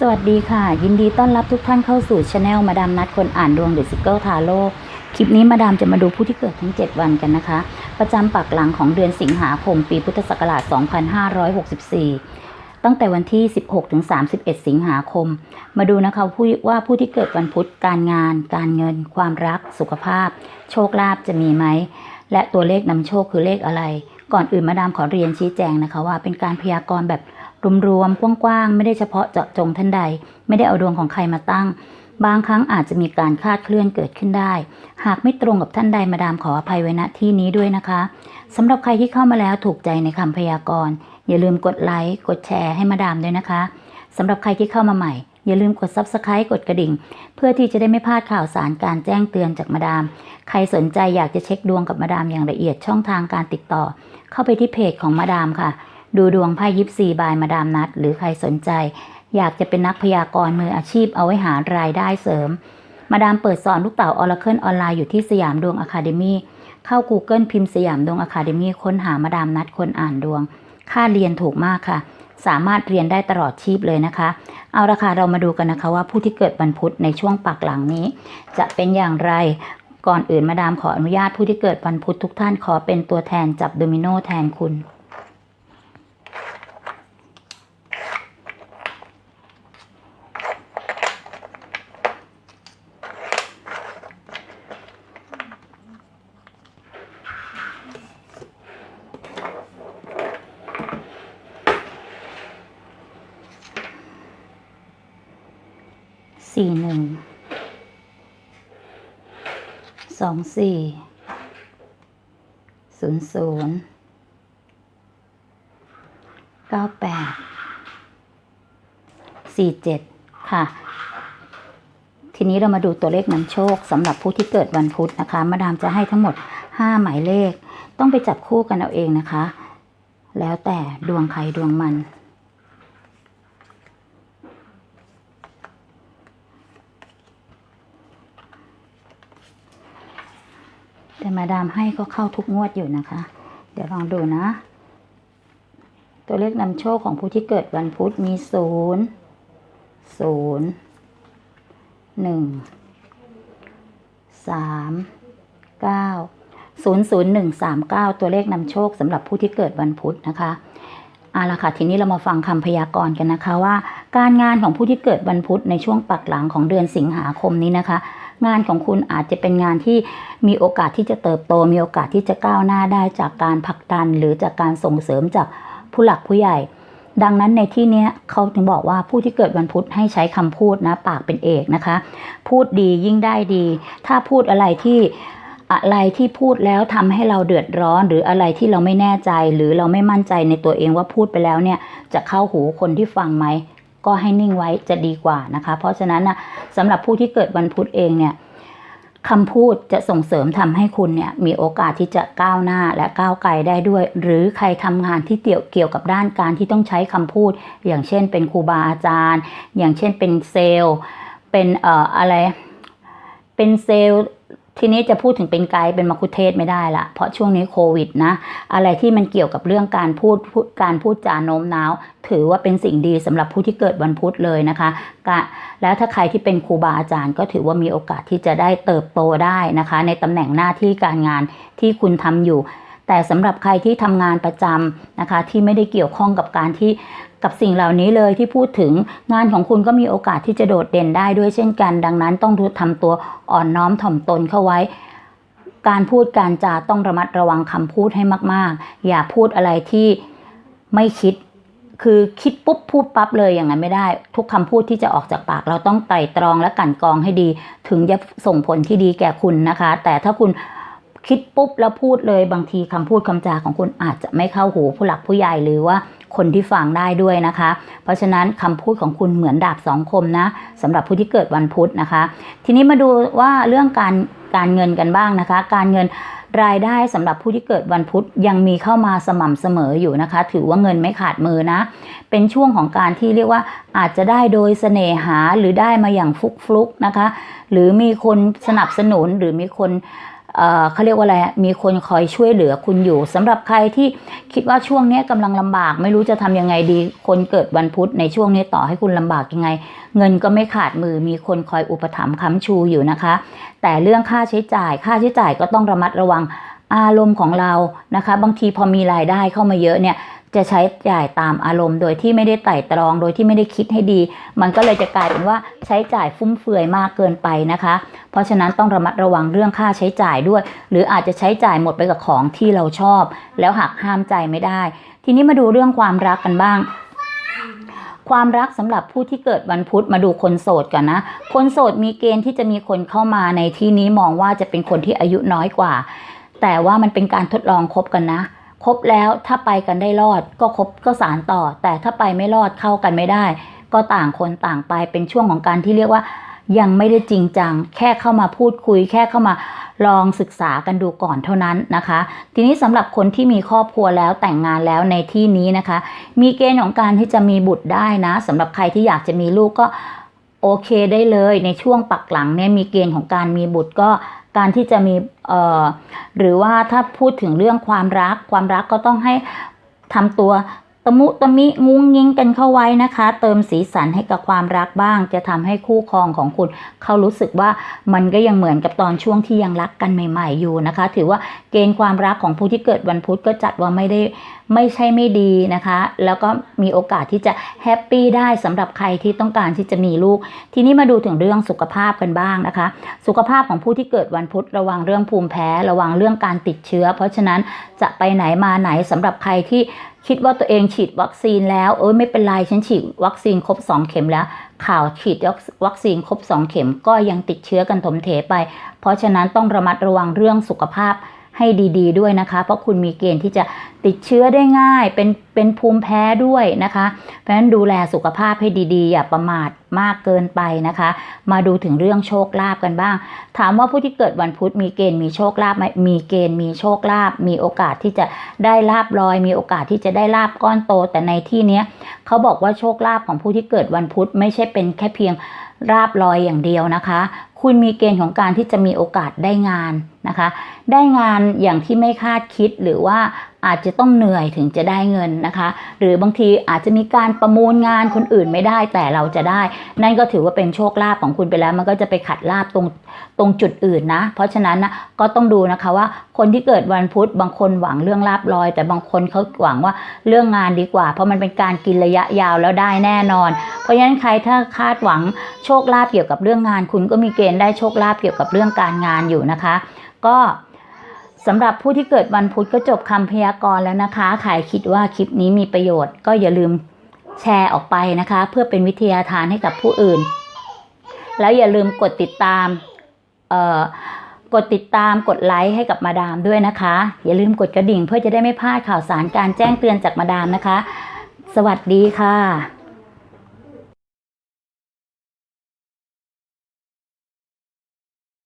สวัสดีค่ะ ยินดีต้อนรับทุกท่านเข้าสู่ช anel มาดามนัดคนอ่านดวงเดอะซิกเกิลทาโร่คลิปนี้มาดามจะมาดูผู้ที่เกิดทั้ง 7 วันกันนะคะ ประจำปักหลังของเดือนสิงหาคมปีพุทธศักราช 2564 ตั้งแต่วันที่ 16 ถึง 31 สิงหาคม มาดูนะคะผู้ว่าผู้ที่เกิดวันพุธการงาน การเงิน ความรัก สุขภาพ โชคลาภจะมีไหม และตัวเลขนำโชคคือเลขอะไร ก่อนอื่นมาดามขอเรียนชี้แจงนะคะว่าเป็นการพยากรณ์แบบ รวมๆกว้างๆ ไม่ได้เฉพาะเจาะจงท่านใด ไม่ได้เอาดวงของใครมาตั้ง บางครั้งอาจจะมีการคาดเคลื่อนเกิดขึ้นได้ หากไม่ตรงกับท่านใดมาดามขออภัยไว้ณที่นี้ด้วยนะคะสำหรับใครที่เข้ามาแล้วถูกใจในคำพยากรณ์อย่าลืมกดไลค์กดแชร์ให้มาดามด้วยนะคะสำหรับใครที่เข้ามาใหม่อย่าลืมกด Subscribe กดกระดิ่ง เพื่อที่จะได้ไม่พลาดข่าวสารการแจ้งเตือนจากมาดาม ใครสนใจอยากจะเช็คดวงกับมาดามอย่างละเอียดช่องทางการติดต่อ เข้าไปที่เพจของมาดามค่ะ ดูดวงไพ่ยิปซีบายมาดามนัด หรือใครสนใจ อยากจะเป็นนักพยากรณ์มืออาชีพเอาไว้หารายได้เสริม มาดามเปิดสอนลูกเต่าออร์เคิลออนไลน์อยู่ที่สยามดวงอะคาเดมีเข้า Google พิมพ์สยามดวงอะคาเดมีค้นหามาดามนัดคนอ่านดวง ค่าเรียนถูกมากค่ะ สามารถเรียนได้ตลอดชีพเลยนะคะ เอาละค่ะเรามาดูกันนะคะว่าผู้ที่เกิดวันพุธในช่วงปักหลังนี้ จะเป็นอย่างไรก่อนอื่นมาดามขออนุญาตผู้ที่เกิดวันพุธทุกท่านขอเป็นตัวแทนจับโดมิโนแทนคุณ สี่หนึ่งสองสี่ศูนย์ศูนย์เก้าแปดสี่เจ็ดค่ะ ทีนี้เรามาดูตัวเลขนำโชคสำหรับผู้ที่เกิดวันพุธนะคะ มาดามจะให้ทั้งหมดห้าหมายเลข ต้องไปจับคู่กันเอาเองนะคะ แล้วแต่ดวงใครดวงมัน แต่มาดามให้ก็เข้าทุกงวดอยู่นะคะ เดี๋ยวลองดูนะ ตัวเลขนำโชคของผู้ที่เกิดวันพุธมีศูนย์ศูนย์หนึ่งสามเก้าศูนย์ศูนย์หนึ่งสามเก้าตัวเลขนำโชคสำหรับผู้ที่เกิดวันพุธนะคะเอาละค่ะทีนี้เรามาฟังคำพยากรณ์กันนะคะว่า การงานของผู้ที่เกิดวันพุธในช่วงปักหลังของเดือนสิงหาคมนี้นะคะ งานของคุณอาจจะเป็นงานที่มีโอกาสที่จะเติบโต มีโอกาสที่จะก้าวหน้าได้จากการผลักดัน หรือจากการส่งเสริมจากผู้หลักผู้ใหญ่ ดังนั้นในที่นี้เขาถึงบอกว่าผู้ที่เกิดวันพุธให้ใช้คำพูดนะปากเป็นเอกนะคะ พูดดียิ่งได้ดี ถ้าพูดอะไรที่อะไรที่พูดแล้วทำให้เราเดือดร้อน หรืออะไรที่เราไม่แน่ใจ หรือเราไม่มั่นใจในตัวเองว่าพูดไปแล้วเนี่ย จะเข้าหูคนที่ฟังไหม ก็ให้นิ่งไว้จะดีกว่านะคะ เพราะฉะนั้นนะสำหรับผู้ที่เกิดวันพุธเองเนี่ยคำพูดจะส่งเสริมทำให้คุณเนี่ยมีโอกาสที่จะก้าวหน้าและก้าวไกลได้ด้วย หรือใครทำงานที่เกี่ยวเกี่ยวกับด้านการที่ต้องใช้คำพูด อย่างเช่นเป็นครูบาอาจารย์ อย่างเช่นเป็นเซลล์ เป็นเอ่ออะไร เป็นเซลล์ ทีนี้จะพูดถึงเป็นไกด์เป็นมัคคุเทศไม่ได้ละเพราะช่วงนี้โควิดนะ อะไรที่มันเกี่ยวกับเรื่องการพูดพดการพูดจาโน้มน้าว ถือว่าเป็นสิ่งดีสำหรับผู้ที่เกิดวันพุธเลยนะคะกะแล้วถ้าใครที่เป็นครูบาอาจารย์ ก็ถือว่ามีโอกาสที่จะได้เติบโตได้นะคะ ในตำแหน่งหน้าที่การงานที่คุณทำอยู่แต่สำหรับใครที่ทำงานประจำนะคะ ที่ไม่ได้เกี่ยวข้องกับการที่ กับสิ่งเหล่านี้เลยที่พูดถึงงานของคุณก็มีโอกาสที่จะโดดเด่นได้ด้วยเช่นกัน ดังนั้นต้องทำตัวอ่อนน้อมถ่อมตนเข้าไว้ การพูดการจาต้องระมัดระวังคำพูดให้มาก ๆ อย่าพูดอะไรที่ไม่คิดคือคิดปุ๊บพูดปั๊บเลยอย่างนั้นไม่ได้ ทุกคำพูดที่จะออกจากปาก เราต้องไตร่ตรองและกั่นกรองให้ดี ถึงจะส่งผลที่ดีแก่คุณนะคะ แต่ถ้าคุณคิดปุ๊บแล้วพูดเลยบางทีคำพูดคำจาของคุณอาจจะไม่เข้าหูผู้หลักผู้ใหญ่หรือว่า คนที่ฟังได้ด้วยนะคะ เพราะฉะนั้นคำพูดของคุณเหมือนดาบสองคมนะสำหรับผู้ที่เกิดวันพุธนะคะ ทีนี้มาดูว่าเรื่องการการเงินกันบ้างนะคะ การเงินรายได้สำหรับผู้ที่เกิดวันพุธยังมีเข้ามาสม่ำเสมออยู่นะคะ ถือว่าเงินไม่ขาดมือนะ เป็นช่วงของการที่เรียกว่าอาจจะได้โดยเสน่หาหรือได้มาอย่างฟุกๆนะคะ หรือมีคนสนับสนุนหรือมีคน เขาเรียกว่าอะไรอะมีคนคอยช่วยเหลือคุณอยู่สำหรับใครที่คิดว่าช่วงนี้ยกำลังลำบาก ไม่รู้จะทำยังไงดี คนเกิดวันพุธในช่วงนี้ต่อให้คุณลำบากยังไง เงินก็ไม่ขาดมือมีคนคอยอุปถัมภ์ค้ำชูอยู่นะคะ แต่เรื่องค่าใช้จ่าย ค่าใช้จ่ายก็ต้องระมัดระวังอารมณ์ของเรานะคะ บางทีพอมีรายได้เข้ามาเยอะเนี่ย จะใช้จ่ายตามอารมณ์ โดยที่ไม่ได้ไต่ตรอง โดยที่ไม่ได้คิดให้ดี มันก็เลยจะกลายเป็นว่าใช้จ่ายฟุ่มเฟือยมากเกินไปนะคะ เพราะฉะนั้นต้องระมัดระวังเรื่องค่าใช้จ่ายด้วย หรืออาจจะใช้จ่ายหมดไปกับของที่เราชอบ แล้วหักห้ามใจไม่ได้ ทีนี้มาดูเรื่องความรักกันบ้างความรักสำหรับผู้ที่เกิดวันพุธมาดูคนโสดกันนะ คนโสดมีเกณฑ์ที่จะมีคนเข้ามาในที่นี้มองว่าจะเป็นคนที่อายุน้อยกว่า แต่ว่ามันเป็นการทดลองคบกันนะ คบแล้วถ้าไปกันได้รอดก็คบก็สารต่อ แต่ถ้าไปไม่รอดเข้ากันไม่ได้ ก็ต่างคนต่างไปเป็นช่วงของการที่เรียกว่า ยังไม่ได้จริงจัง แค่เข้ามาพูดคุย แค่เข้ามาลองศึกษากันดูก่อนเท่านั้นนะคะ ทีนี้สำหรับคนที่มีครอบครัวแล้วแต่งงานแล้วในที่นี้นะคะ มีเกณฑ์ของการที่จะมีบุตรได้นะสำหรับใครที่อยากจะมีลูกก็โอเคได้เลยในช่วงปักหลังเนี่ยมีเกณฑ์ของการมีบุตรก็ การที่จะมีเอ่อหรือว่าถ้าพูดถึงเรื่องความรักความรักก็ต้องให้ทำตัว ตะมุตะมิงุ้งยิงกันเข้าไว้นะคะ เติมสีสันให้กับความรักบ้าง จะทำให้คู่ครองของคุณ เขารู้สึกว่ามันก็ยังเหมือนกับตอนช่วงที่ยังรักกันใหม่ ๆ อยู่นะคะ ถือว่าเกณฑ์ความรักของผู้ที่เกิดวันพุธก็จัดว่าไม่ได้ไม่ใช่ไม่ดีนะคะ แล้วก็มีโอกาสที่จะแฮปปี้ได้สำหรับใครที่ต้องการที่จะมีลูก ทีนี้มาดูถึงเรื่องสุขภาพกันบ้างนะคะ สุขภาพของผู้ที่เกิดวันพุธระวังเรื่องภูมิแพ้ ระวังเรื่องการติดเชื้อ เพราะฉะนั้นจะไปไหนมาไหนสำหรับใครที่ คิดว่าตัวเองฉีดวัคซีนแล้ว เออไม่เป็นไรฉันฉีดวัคซีนครบ 2 เข็มแล้ว ข่าวฉีดวัคซีนครบ 2 เข็มก็ยังติดเชื้อกันถมเถไป เพราะฉะนั้นต้องระมัดระวังเรื่องสุขภาพ ให้ดีๆด้วยนะคะ เพราะคุณมีเกณฑ์ที่จะติดเชื้อได้ง่าย เป็นเป็นภูมิแพ้ด้วยนะคะ เพราะฉะนั้นดูแลสุขภาพให้ดีๆ อย่าประมาทมากเกินไปนะคะ มาดูถึงเรื่องโชคลาภกันบ้าง ถามว่าผู้ที่เกิดวันพุธมีเกณฑ์มีโชคลาภไหมมีเกณฑ์มีโชคลาภมีโอกาสที่จะได้ลาบลอย มีโอกาสที่จะได้ลาบก้อนโต แต่ในที่เนี้ยเขาบอกว่าโชคลาภของผู้ที่เกิดวันพุธไม่ใช่เป็นแค่เพียงราบลอยอย่างเดียวนะคะ คุณมีเกณฑ์ของการที่จะมีโอกาสได้งานนะคะ ได้งานอย่างที่ไม่คาดคิดหรือว่า อาจจะต้องเหนื่อยถึงจะได้เงินนะคะ หรือบางทีอาจจะมีการประมูลงานคนอื่นไม่ได้แต่เราจะได้ นั่นก็ถือว่าเป็นโชคลาภของคุณไปแล้ว มันก็จะไปขัดลาบตรงตรงจุดอื่นนะ เพราะฉะนั้นนะก็ต้องดูนะคะว่าคนที่เกิดวันพุธบางคนหวังเรื่องลาบลอย แต่บางคนเขาหวังว่าเรื่องงานดีกว่า เพราะมันเป็นการกินระยะยาวแล้วได้แน่นอน เพราะฉะนั้นใครถ้าคาดหวังโชคลาภเกี่ยวกับเรื่องงาน คุณก็มีเกณฑ์ได้โชคลาภเกี่ยวกับเรื่องการงานอยู่นะคะ ก็ สำหรับผู้ที่เกิดวันพุธก็จบคำพยากรณ์แล้วนะคะใครคิดว่าคลิปนี้มีประโยชน์ ก็อย่าลืมแชร์ออกไปนะคะ เพื่อเป็นวิทยาทานให้กับผู้อื่น แล้วอย่าลืมกดติดตามเอ่อกดติดตามกดไลค์ให้กับมาดามด้วยนะคะ อย่าลืมกดกระดิ่งเพื่อจะได้ไม่พลาดข่าวสารการแจ้งเตือนจากมาดามนะคะ สวัสดีค่ะ